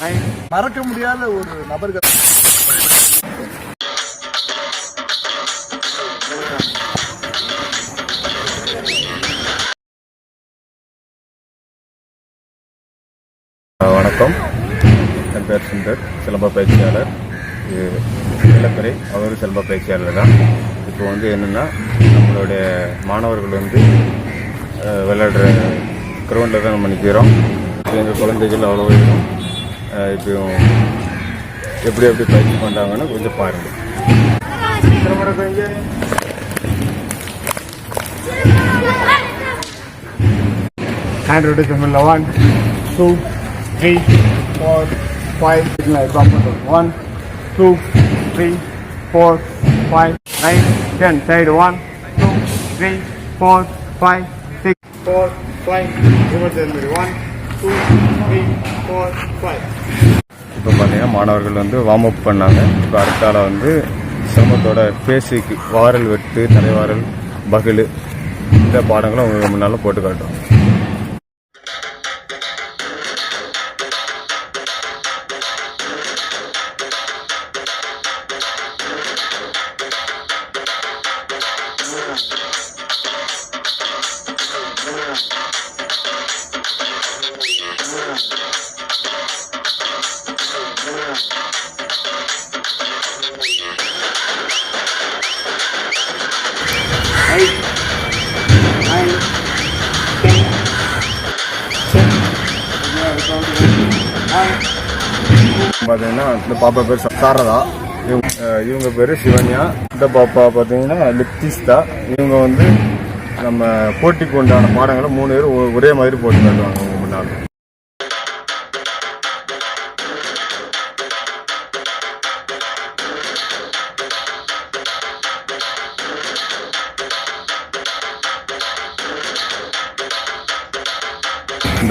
Nine மறக்க முடியாத ஒரு நபர்கள். வணக்கம். என் பேர் சுந்தர் சிலம்ப பயிற்சியாளர். இது இளப்பறை அவரும் சிலம்ப பயிற்சியாளர் தான். இப்போ வந்து என்னென்னா நம்மளுடைய மாணவர்கள் வந்து விளையாடுற கிரவுண்டில் தான் நம்ம நிற்கிறோம் எங்கள் குழந்தைகள் அவ்வளோ இருக்கும் இப்போ எப்படி எப்படி பயிற்சி பண்ணுறாங்கன்னு கொஞ்சம் பாருங்கள் hand rotation one two three four five one two three four five nine ten side one two three four five six four five இருபத்தி one two three four five இப்போ பார்த்தீங்கன்னா மாணவர்கள் வந்து வார்ம் அப் பண்ணாங்க. இப்போ அடுத்தால வந்து சிரமத்தோட பேசிக்கு வாரல் வெட்டு தலைவாரல் பகில் இந்த பாடங்களும் அவங்க முன்னால் போட்டு காட்டுறோம். பார்த்தீங்கன்னா இந்த பாப்பா பேர் சாரதா. இவங்க இவங்க பேர் சிவன்யா. இந்த பாப்பா பார்த்தீங்கன்னா லிப்திஸ்தா. இவங்க வந்து நம்ம போட்டிக்கு உண்டான பாடங்களை மூணு பேர் ஒரே மாதிரி போட்டு காட்டுவாங்க முன்னாள்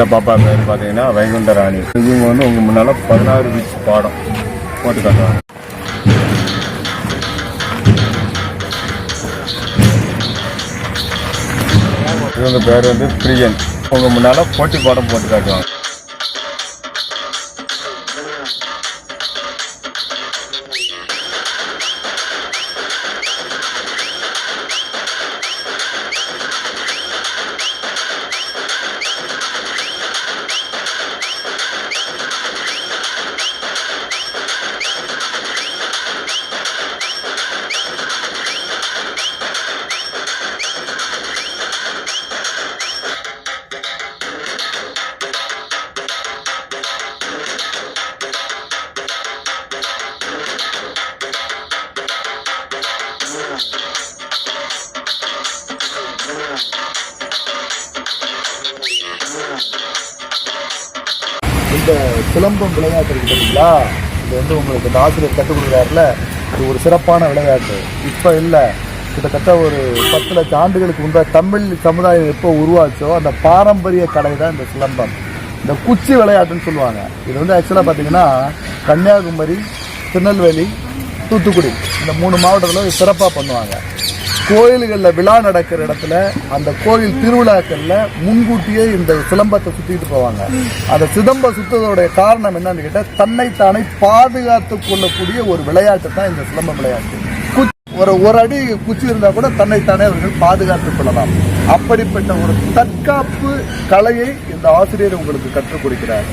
இந்த பாப்பா பேர் பார்த்தீங்கன்னா வைகுண்ட ராணி. இவங்க வந்து உங்க முன்னால பதினாறு வீச்சு பாடம் போட்டு காட்டுறாங்க இவங்க பேர் வந்து பிரியன். உங்க முன்னால போட்டி பாடம் போட்டு காட்டுவாங்க. இந்த சிலம்பம் விளையாட்டு இருக்கு பார்த்தீங்களா இது வந்து உங்களுக்கு இந்த ஆசிரியர் கற்றுக் கொடுக்குறாருல. இது ஒரு சிறப்பான விளையாட்டு. இப்போ இல்லை. கிட்டத்தட்ட ஒரு பத்து லட்சம் ஆண்டுகளுக்கு முன்பு தமிழ் சமுதாயம் எப்போ உருவாச்சோ அந்த பாரம்பரிய கலை தான் இந்த சிலம்பம். இந்த குச்சி விளையாட்டுன்னு சொல்லுவாங்க. இது வந்து ஆக்சுவலாக பார்த்தீங்கன்னா கன்னியாகுமரி திருநெல்வேலி தூத்துக்குடி இந்த மூணு மாவட்டத்தில் சிறப்பாக பண்ணுவாங்க. கோயில்களில் விழா நடக்கிற இடத்துல அந்த கோயில் திருவிழாக்கள்ல முன்கூட்டியே இந்த சிலம்பத்தை சுத்திட்டு போவாங்க. அந்த சிதம்ப சுத்ததோடைய காரணம் என்னன்னு கேட்டால் தன்னைத்தானே பாதுகாத்து கொள்ளக்கூடிய ஒரு விளையாட்டு தான் இந்த சிலம்ப விளையாட்டு. ஒரு ஒரு அடி குச்சி இருந்தா கூட தன்னைத்தானே அவர்கள் பாதுகாத்துக் கொள்ளலாம். அப்படிப்பட்ட ஒரு தற்காப்பு கலையை இந்த ஆசிரியர் உங்களுக்கு கற்றுக் கொடுக்கிறார்.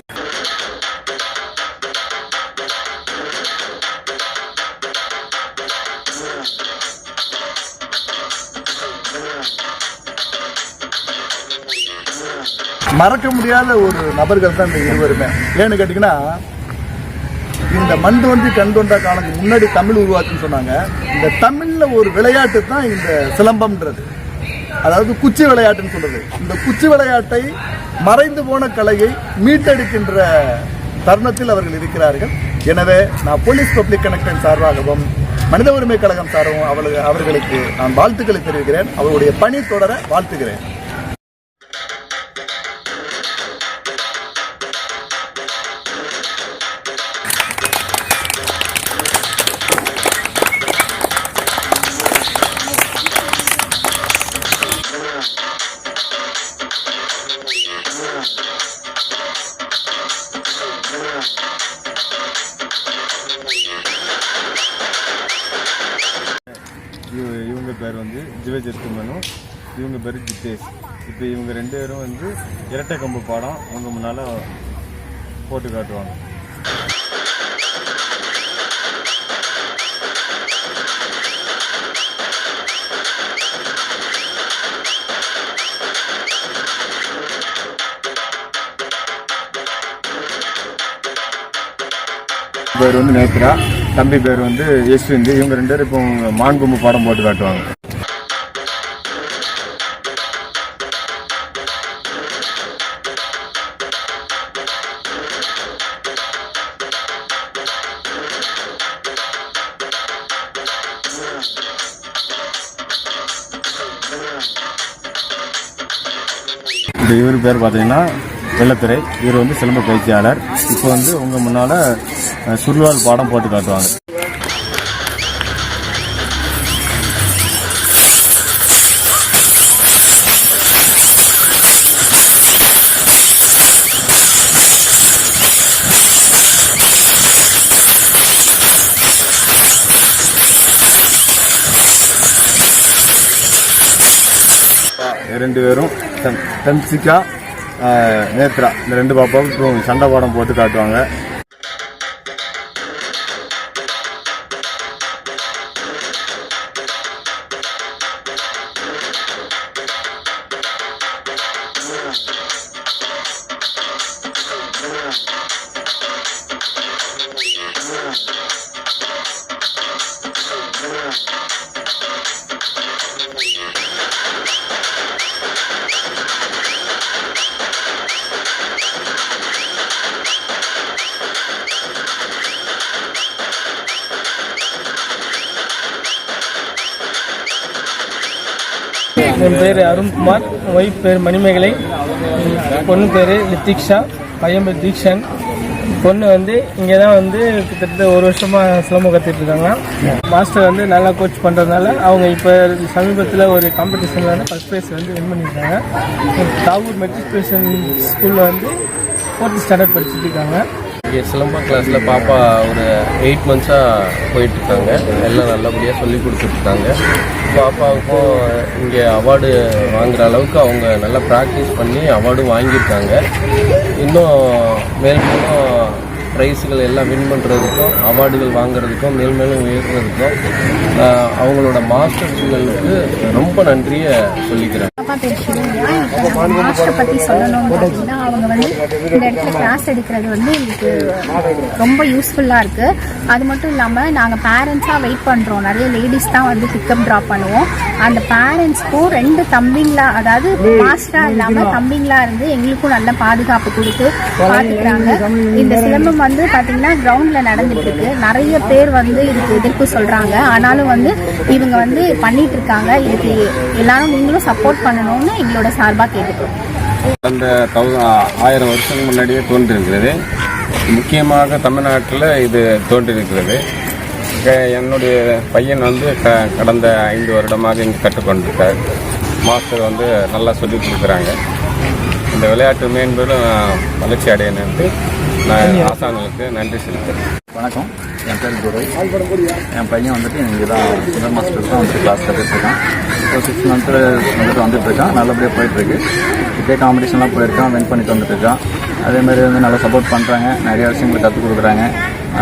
மறக்க முடியாத ஒரு நபர்கள் தான் இந்த இருவருமே. ஏன்னு கேட்டீங்கன்னா இந்த மண் தோன்றி கண் தோன்றா காலத்துக்கு முன்னாடி தமிழ் உருவாக்குன்னு சொன்னாங்க. இந்த தமிழ்ல ஒரு விளையாட்டு தான் இந்த சிலம்பம்ன்றது. அதாவது குச்சி விளையாட்டுன்னு சொல்றது. இந்த குச்சி விளையாட்டை மறைந்து போன கலையை மீட்டெடுக்கின்ற தருணத்தில் அவர்கள் இருக்கிறார்கள். எனவே நான் போலீஸ் பப்ளிக் கனெக்டன் சார்பாகவும் மனித உரிமை கழகம் சார்பாகவும் அவர்களுக்கு அவர்களுக்கு நான் வாழ்த்துக்களை தெரிவிக்கிறேன். அவர்களுடைய பணி தொடர வாழ்த்துகிறேன். வந்து ஜிவஜெத்துமனு இவங்க பேர் ஜித்தேஷ் இப்போ இவங்க ரெண்டு பேரும் வந்து இரட்டை கம்பு பாடம் அவங்க முன்னால் போட்டு காட்டுவாங்க. பேர் வந்து நேத்ரா. தம்பி பேர் வந்து யஷ்விந்த் இவங்க ரெண்டு பேரும் இப்போ மான்கொம்பு பாடம் போட்டு காட்டுவாங்க. இந்த இவர் பேர் பார்த்தீங்கன்னா வெள்ளத்துறை இவர் வந்து சிலம்ப பயிற்சியாளர். இப்போ வந்து உங்க முன்னால சுருளால் பாடம் போட்டு காட்டுவாங்க. ரெண்டு பேரும் தம்சிகா அஹ், நேத்ரா. இந்த ரெண்டு பாப்பாவும் இப்போ சண்டை பாடம் போட்டு காட்டுவாங்க. என் பேர் அருண்குமார். ஒய்ஃப் பேர் மணிமேகலை. பொண்ணு பேர் லித்திக்ஷா. பையன் பேர் தீக்ஷன். பொண்ணு வந்து இங்கே தான் வந்து கிட்டத்தட்ட ஒரு வருஷமாக சிலம்பம் கற்றுட்டு இருக்காங்க. மாஸ்டர் வந்து நல்லா கோச் பண்ணுறதுனால அவங்க இப்போ சமீபத்தில் ஒரு காம்படிஷனில் வந்து ஃபஸ்ட் ப்ரைஸ் வந்து வின் பண்ணியிருக்காங்க. தாகூர் மெட்ரிகுலேஷன் ஸ்கூலில் வந்து ஃபோர்த்து ஸ்டாண்டர்ட் படிச்சுட்டு இருக்காங்க. இங்கே சிலம்பம் கிளாஸில் பாப்பா ஒரு எயிட் மந்த்ஸாக போயிட்டுருக்காங்க. எல்லாம் நல்லபடியாக சொல்லி கொடுத்துட்ருக்காங்க. பாப்பாவுக்கும் இங்கே அவார்டு வாங்குகிற அளவுக்கு அவங்க நல்லா ப்ராக்டிஸ் பண்ணி அவார்டும் வாங்கியிருக்காங்க. இன்னும் மேல் மேலும் ப்ரைஸுகள் எல்லாம் வின் பண்ணுறதுக்கும் அவார்டுகள் வாங்குறதுக்கும் மேல் மேலும் உயர்றதுக்கும் அவங்களோட மாஸ்டர்களுக்கு ரொம்ப நன்றியை சொல்லிக்கிறேன். மாஸ்டர் பற்றி சொல்லணும் பார்த்தீங்கன்னா அவங்க வந்து இந்த இடத்துல கிளாஸ் எடுக்கிறது வந்து எங்களுக்கு ரொம்ப யூஸ்ஃபுல்லாக இருக்குது அது மட்டும் இல்லாமல் நாங்கள் பேரண்ட்ஸாக வெயிட் பண்ணுறோம் நிறைய லேடிஸ் தான் வந்து பிக்கப் ட்ராப் பண்ணுவோம். அந்த பேரண்ட்ஸ்க்கும் ரெண்டு தம்பிங்களா அதாவது மாஸ்டராக இல்லாமல் தம்பிங்களா இருந்து எங்களுக்கும் நல்ல பாதுகாப்பு கொடுத்து பார்த்துக்கிறாங்க இந்த சிலம்பம் வந்து பார்த்தீங்கன்னா கிரவுண்டில் நடந்துட்டு இருக்கு நிறைய பேர் வந்து இதுக்கு எதிர்ப்பு சொல்கிறாங்க ஆனாலும் வந்து இவங்க வந்து பண்ணிட்டு இருக்காங்க இதுக்கு எல்லாரும் நீங்களும் சப்போர்ட் பண்ணணும்னு எங்களோட சார்பாக கேட்டுக்கிறோம். அந்த ஆயிரம் வருஷம் முன்னாடியே தோன்றிருக்கிறது. முக்கியமாக தமிழ்நாட்டில் இது தோன்றியிருக்கிறது என்னுடைய பையன் வந்து க கடந்த ஐந்து வருடமாக இங்கே கற்றுக்கொண்டிருக்கார். மாஸ்டர் வந்து நல்லா சொல்லிக் கொடுக்குறாங்க. இந்த விளையாட்டு மேம்படும் வளர்ச்சி அடையணுன்ட்டு நான் நன்றி செலுத்துகிறேன் வணக்கம். என் பேர் குரு. என் பையன் வந்துட்டு இங்கே தான் முதல் மாஸ்டர் தான் வந்துட்டு கிளாஸ் கற்றுட்ருக்கான் இப்போ சிக்ஸ் மந்த்தில் வந்துட்டு இருக்கான். நல்லபடியாக போயிட்டுருக்கு. இதே காம்படிஷன்லாம் போயிருக்கான். வின் பண்ணிட்டு வந்துட்டு இருக்கான். அதே மாதிரி வந்து நல்லா சப்போர்ட் பண்ணுறாங்க நிறைய விஷயங்களை கற்றுக் கொடுக்குறாங்க.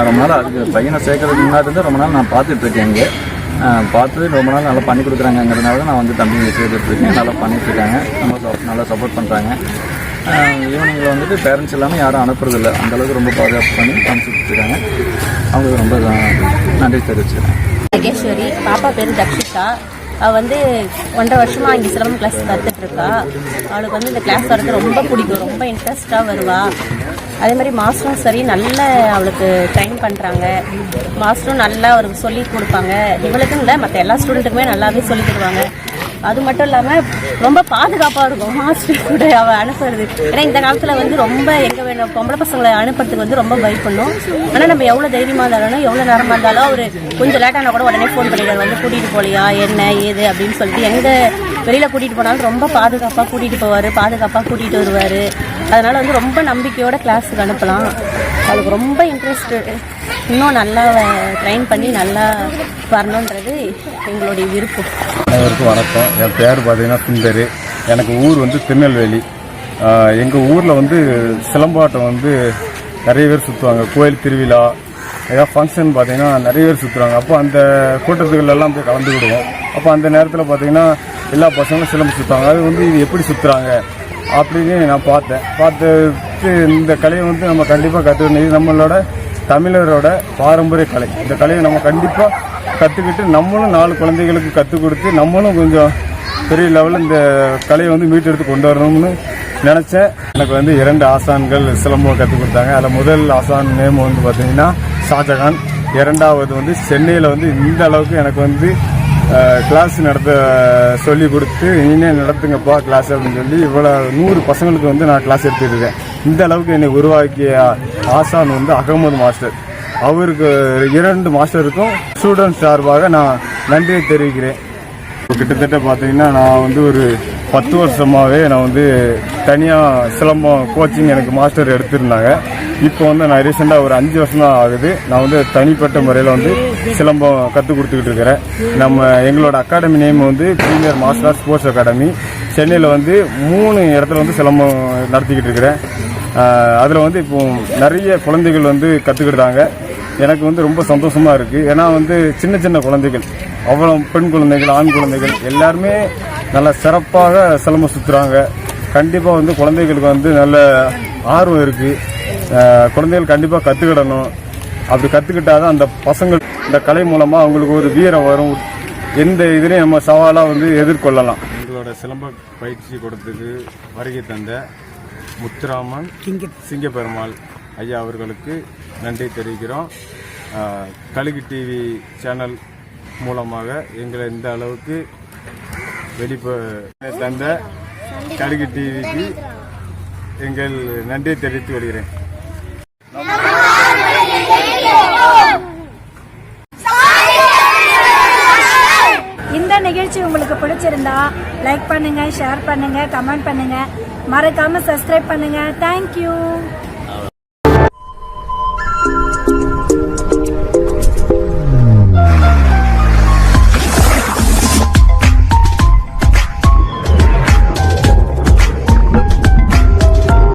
ரொம்ப நாள் அதுக்கு பையனை சேர்க்கறதுக்கு முன்னாடி இருந்து ரொம்ப நாள் நான் பார்த்துட்டு இருக்கேன் இங்கே. பார்த்து ரொம்ப நாள் நல்லா பண்ணி கொடுக்குறாங்கங்கிறதுனால தான் நான் வந்து தம்பி இருக்கேன். நல்லா நம்ம சப்- நல்லா சப்போர்ட் பண்ணுறாங்க ஈவினிங்கில் வந்துட்டு பேரண்ட்ஸ் எல்லாமே யாரும் அனுப்புறதில்ல. அந்தளவுக்கு ரொம்ப பாதுகாப்பு பண்ணி காமிச்சிட்டு அவங்களுக்கு ரொம்ப நன்றி தெரிவிச்சுக்கிறேன். மகேஸ்வரி பாப்பா பேர் தக்ஷிதா. அவள் வந்து ஒன்றரை வருஷமா இங்கே சிரமம் கிளாஸ் கற்றுட்டு இருக்கா. அவளுக்கு வந்து இந்த கிளாஸ் வரது ரொம்ப பிடிக்கும். ரொம்ப இன்ட்ரெஸ்டாக வருவா. அதே மாதிரி மாஸ்டரும் சரி நல்ல அவளுக்கு ட்ரைன் பண்ணுறாங்க மாஸ்டரும் நல்லா அவருக்கு சொல்லி கொடுப்பாங்க. இவளுக்கும் இல்லை மற்ற எல்லா ஸ்டூடெண்ட்டுக்குமே நல்லாவே சொல்லி தருவாங்க. அது மட்டும் இல்லாமல் ரொம்ப பாதுகாப்பாக இருக்கும். மாஸ்டர் கூட அவ அனுப்புறது. ஏன்னா இந்த காலத்தில் வந்து ரொம்ப எங்கே வேணும் பொம்பளை பசங்களை அனுப்புறதுக்கு வந்து ரொம்ப பயப்படணும். ஆனால் நம்ம எவ்வளோ தைரியமாக இருந்தாலும் எவ்வளோ நேரமாக இருந்தாலும் அவர் கொஞ்சம் லேட்டானா கூட உடனே ஃபோன் பண்ணிடுவார் வந்து கூட்டிகிட்டு போகலையா? என்ன ஏது? அப்படின்னு சொல்லிட்டு எங்கே வெளியில் கூட்டிகிட்டு போனாலும் ரொம்ப பாதுகாப்பாக கூட்டிகிட்டு போவார். பாதுகாப்பாக கூட்டிகிட்டு வருவார். அதனால் வந்து ரொம்ப நம்பிக்கையோட கிளாஸுக்கு அனுப்பலாம். அவளுக்கு ரொம்ப இன்ட்ரெஸ்ட் இன்னும் நல்லா ட்ரைன் பண்ணி நல்லா வரணுன்றது எங்களுடைய விருப்பம். அனைவருக்கும் வணக்கம். என் பேர் பார்த்தீங்கன்னா சுந்தர். எனக்கு ஊர் வந்து திருநெல்வேலி. எங்கள் ஊரில் வந்து சிலம்பாட்டம் வந்து நிறைய பேர் சுற்றுவாங்க கோயில் திருவிழா ஏதாவது ஃபங்க்ஷன் பார்த்தீங்கன்னா நிறைய பேர் சுற்றுவாங்க அப்போ அந்த கூட்டத்துகள் போய் போய் கலந்துக்கிடுவோம் அப்போ அந்த நேரத்தில் பார்த்தீங்கன்னா எல்லா பசங்களும் சிலம்பு சுற்றுவாங்க அது வந்து இது எப்படி சுற்றுறாங்க அப்படின்னு நான் பார்த்தேன். பார்த்து இந்த கலையை வந்து நம்ம கண்டிப்பாக கற்றுக்கணும் இது நம்மளோட தமிழரோட பாரம்பரிய கலை. இந்த கலையை நம்ம கண்டிப்பாக கற்றுக்கிட்டு நம்மளும் நாலு குழந்தைகளுக்கு கற்றுக் கொடுத்து நம்மளும் கொஞ்சம் பெரிய லெவலில் இந்த கலையை வந்து மீட்டெடுத்து கொண்டு வரணும்னு நினச்சேன். எனக்கு வந்து இரண்டு ஆசான்கள் சிலம்பம் கற்றுக் கொடுத்தாங்க. அதில் முதல் ஆசான் நேம் வந்து பார்த்தீங்கன்னா ஷாஜகான். இரண்டாவது வந்து சென்னையில் வந்து இந்த அளவுக்கு எனக்கு வந்து கிளாஸ் நடத்த சொல்லி கொடுத்து இனிமே நடத்துங்கப்பா கிளாஸ் அப்படின்னு சொல்லி இவ்வளோ நூறு பசங்களுக்கு வந்து நான் கிளாஸ் எடுத்துருக்கேன் இந்த அளவுக்கு என்னை உருவாக்கிய ஆசான் வந்து அகமது மாஸ்டர். அவருக்கு இரண்டு மாஸ்டருக்கும் ஸ்டூடெண்ட் சார்பாக நான் நன்றியை தெரிவிக்கிறேன். இப்போ கிட்டத்தட்ட பார்த்தீங்கன்னா நான் வந்து ஒரு பத்து வருஷமாகவே நான் வந்து தனியாக சிலம்பம் கோச்சிங் எனக்கு மாஸ்டர் எடுத்திருந்தாங்க. இப்போ வந்து நான் ரீசெண்டாக ஒரு அஞ்சு வருஷம் தான் ஆகுது. நான் வந்து தனிப்பட்ட முறையில் வந்து சிலம்பம் கற்றுக் கொடுத்துக்கிட்டு இருக்கிறேன். நம்ம எங்களோட அகாடமி நேம் வந்து ஜூனியர் மாஸ்டர் ஸ்போர்ட்ஸ் அகாடமி சென்னையில் வந்து மூணு இடத்துல வந்து சிலம்பம் நடத்திக்கிட்டு இருக்கிறேன். அதில் வந்து இப்போ நிறைய குழந்தைகள் வந்து கற்றுக்கிட்டாங்க எனக்கு வந்து ரொம்ப சந்தோஷமாக இருக்குது ஏன்னா வந்து சின்ன சின்ன குழந்தைகள் அவ்வளோ பெண் குழந்தைகள் ஆண் குழந்தைகள் எல்லாருமே நல்ல சிறப்பாக சிலம்பம் சுற்றுறாங்க கண்டிப்பாக வந்து குழந்தைகளுக்கு வந்து நல்ல ஆர்வம் இருக்குது குழந்தைகள் கண்டிப்பாக கற்றுக்கிடணும் அப்படி கற்றுக்கிட்டாதான் அந்த பசங்கள் இந்த கலை மூலமாக அவங்களுக்கு ஒரு வீரம் வரும். எந்த இதுலையும் நம்ம சவாலாக வந்து எதிர்கொள்ளலாம். எங்களோட சிலம்ப பயிற்சி கொடுத்ததுக்கு வருகை தந்த முத்துராமன் சிங்கப்பெருமாள் ஐயா அவர்களுக்கு நன்றி தெரிவிக்கிறோம். கழுகு டிவி சேனல் மூலமாக எங்களை இந்த அளவுக்கு வெளிப்ப தந்த கழுகு டிவிக்கு எங்கள் நன்றியை தெரிவித்து வருகிறேன் இந்த நிகழ்ச்சி உங்களுக்கு பிடிச்சிருந்தா லைக் பண்ணுங்க ஷேர் பண்ணுங்க கமெண்ட் பண்ணுங்க. மறக்காம சப்ஸ்கிரைப் பண்ணுங்க. தேங்க்யூ